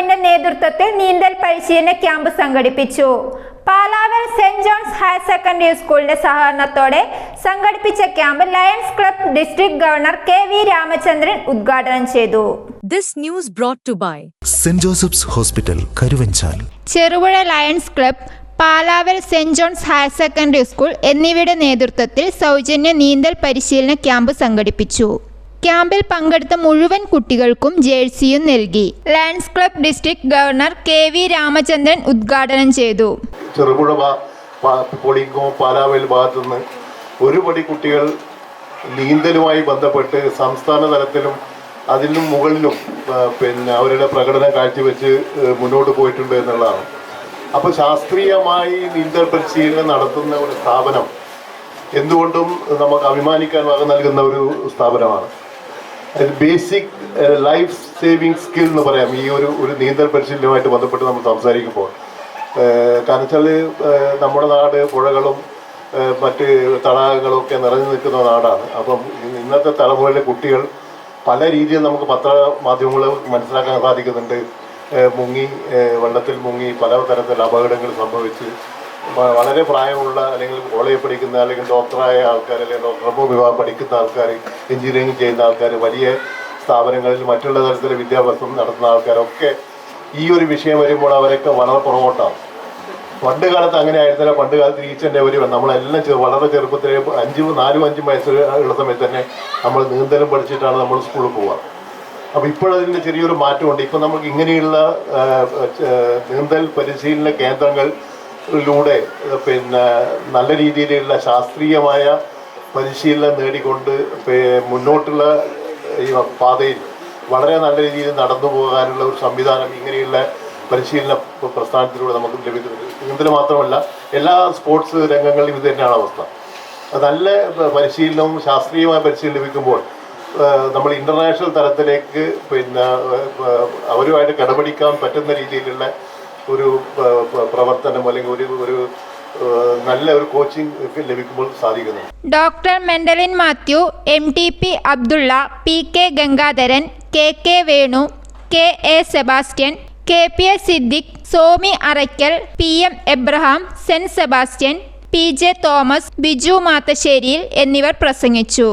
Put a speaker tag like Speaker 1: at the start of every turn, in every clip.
Speaker 1: ക്ലബിന്റെ നേതൃത്വത്തിൽ നീന്തൽ പരിശീലന ക്യാമ്പ് സംഘടിപ്പിച്ചു. Palaval Saint John's higher secondary സ്കൂളിന്റെ സഹകരണത്തോടെ സംഘടിപ്പിച്ച camp lions club district governor K V Ramachandran ഉദ്ഘാടനം ചെയ്തു.
Speaker 2: This news brought to by
Speaker 3: Saint Joseph's hospital Karuvanchal.
Speaker 1: Cherupuzha lions club Palaval Saint John's higher secondary school എന്നിവയുടെ നേതൃത്വത്തിൽ സൗജന്യ നീന്തൽ പരിശീലന ക്യാമ്പ് സംഘടിപ്പിച്ചു. ക്യാമ്പിൽ പങ്കെടുത്ത മുഴുവൻ കുട്ടികൾക്കും ജേഴ്സിയും നൽകി. Lions club district governor K V Ramachandran ഉദ്ഘാടനം ചെയ്തു.
Speaker 4: ചെറുപുഴ പൊളിക്കോ പാലാവേൽ ഭാഗത്തുനിന്ന് ഒരുപടി കുട്ടികൾ നീന്തലുമായി ബന്ധപ്പെട്ട് സംസ്ഥാന തലത്തിലും അതിനും മുകളിലും പിന്നെ അവരുടെ പ്രകടനം കാഴ്ചവെച്ച് മുന്നോട്ട് പോയിട്ടുണ്ട് എന്നുള്ളതാണ്. അപ്പോൾ ശാസ്ത്രീയമായി നീന്തൽ പരിശീലനം നടത്തുന്ന ഒരു സ്ഥാപനം എന്തുകൊണ്ടും നമുക്ക് അഭിമാനിക്കാൻ വക നൽകുന്ന ഒരു സ്ഥാപനമാണ്. ബേസിക് ലൈഫ് സേവിങ് സ്കിൽ എന്ന് പറയാം. ഈ ഒരു ഒരു നീന്തൽ പരിശീലനവുമായിട്ട് ബന്ധപ്പെട്ട് നമ്മൾ സംസാരിക്കുമ്പോൾ കാരണം വെച്ചാൽ നമ്മുടെ നാട് പുഴകളും മറ്റ് തടാകങ്ങളും ഒക്കെ നിറഞ്ഞു നിൽക്കുന്ന നാടാണ്. അപ്പം ഇന്നത്തെ തലമുറയിലെ കുട്ടികൾ പല രീതിയിൽ നമുക്ക് പത്ര മാധ്യമങ്ങൾ മനസ്സിലാക്കാൻ സാധിക്കുന്നുണ്ട്. മുങ്ങി വെള്ളത്തിൽ മുങ്ങി പല തരത്തിലുള്ള അപകടങ്ങൾ സംഭവിച്ച് വളരെ പ്രായമുള്ള അല്ലെങ്കിൽ കോളേജ് പഠിക്കുന്ന അല്ലെങ്കിൽ ഡോക്ടറായ ആൾക്കാർ അല്ലെങ്കിൽ ഡോക്ടർ വിവാഹം പഠിക്കുന്ന ആൾക്കാർ എഞ്ചിനീയറിംഗ് ചെയ്യുന്ന ആൾക്കാർ വലിയ സ്ഥാപനങ്ങളിൽ മറ്റുള്ള തരത്തിലെ വിദ്യാഭ്യാസം നടത്തുന്ന ആൾക്കാരൊക്കെ ഈ ഒരു വിഷയം വരുമ്പോൾ അവരൊക്കെ വളരെ പുറകോട്ടാണ് പണ്ട് കാലത്ത് അങ്ങനെ ആയിരുന്നില്ല. പണ്ട് കാലത്ത് ഈച്ചന്റെ ഒരു നമ്മളെല്ലാം ചെറു വളരെ ചെറുപ്പത്തിൽ അഞ്ച് നാലും അഞ്ചും വയസ്സ് ഉള്ള സമയത്ത് തന്നെ നമ്മൾ നീന്തലും പഠിച്ചിട്ടാണ് നമ്മൾ സ്കൂളിൽ പോവുക. അപ്പോൾ ഇപ്പോഴതിന്റെ ചെറിയൊരു മാറ്റമുണ്ട്. ഇപ്പം നമുക്ക് ഇങ്ങനെയുള്ള നീന്തൽ പരിശീലന കേന്ദ്രങ്ങളിലൂടെ ആ, പിന്നെ നല്ല രീതിയിലുള്ള ശാസ്ത്രീയമായ പരിശീലനം നേടിക്കൊണ്ട് മുന്നോട്ടുള്ള ഈ പാതയിൽ വളരെ നല്ല രീതിയിൽ നടന്നു പോകാനുള്ള ഒരു സംവിധാനം ഇങ്ങനെയുള്ള പരിശീലന പ്രസ്ഥാനത്തിലൂടെ നമുക്ക് ലഭിക്കുന്നുണ്ട്. നീന്തൽ മാത്രമല്ല എല്ലാ സ്പോർട്സ് രംഗങ്ങളിലും ഇത് തന്നെയാണ് അവസ്ഥ. നല്ല പരിശീലനവും ശാസ്ത്രീയമായ പരിശീലനം ലഭിക്കുമ്പോൾ നമ്മൾ ഇന്റർനാഷണൽ തലത്തിലേക്ക് പിന്നെ അവരുമായിട്ട് കടപിടിക്കാൻ പറ്റുന്ന രീതിയിലുള്ള ഒരു പ്രവർത്തനം അല്ലെങ്കിൽ ഒരു ഒരു നല്ല ഒരു കോച്ചിങ് ലഭിക്കുമ്പോൾ സാധിക്കുന്നു.
Speaker 1: Doctor Mendalin Mathew M T P Abdulla P K Gangadharan K K Venu K A Sebastian K P A Siddique Somi Arackal P M Abraham saint Sebastian P J Thomas Biju മാത്തശ്ശേരിയിൽ എന്നിവർ പ്രസംഗിച്ചു.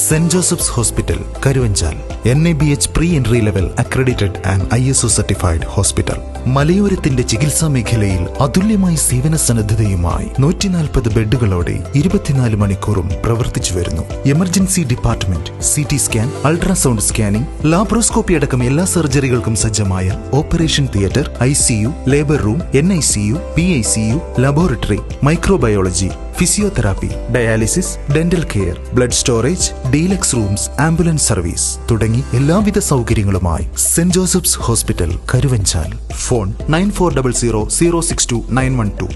Speaker 3: Saint Joseph's hospital Karuvanchal N A B H pre entry level accredited and I S O certified hospital മലയോരത്തിന്റെ ചികിത്സാ മേഖലയിൽ അതുല്യമായ സേവന സന്നദ്ധതയുമായി നൂറ്റിനാൽപ്പത് ബെഡുകളോടെ ഇരുപത്തിനാല് മണിക്കൂറും പ്രവർത്തിച്ചു വരുന്നു. Emergency department C T scan ultrasound scanning laparoscopy അടക്കം എല്ലാ സർജറികൾക്കും സജ്ജമായ operation theatre I C U labour room N I C U P I C U laboratory microbiology physiotherapy dialysis dental care blood storage deluxe rooms ambulance service തുടങ്ങി എല്ലാവിധ സൗകര്യങ്ങളുമായി saint Joseph's hospital Karuvanchal. Phone nine four double zero zero six two nine one two.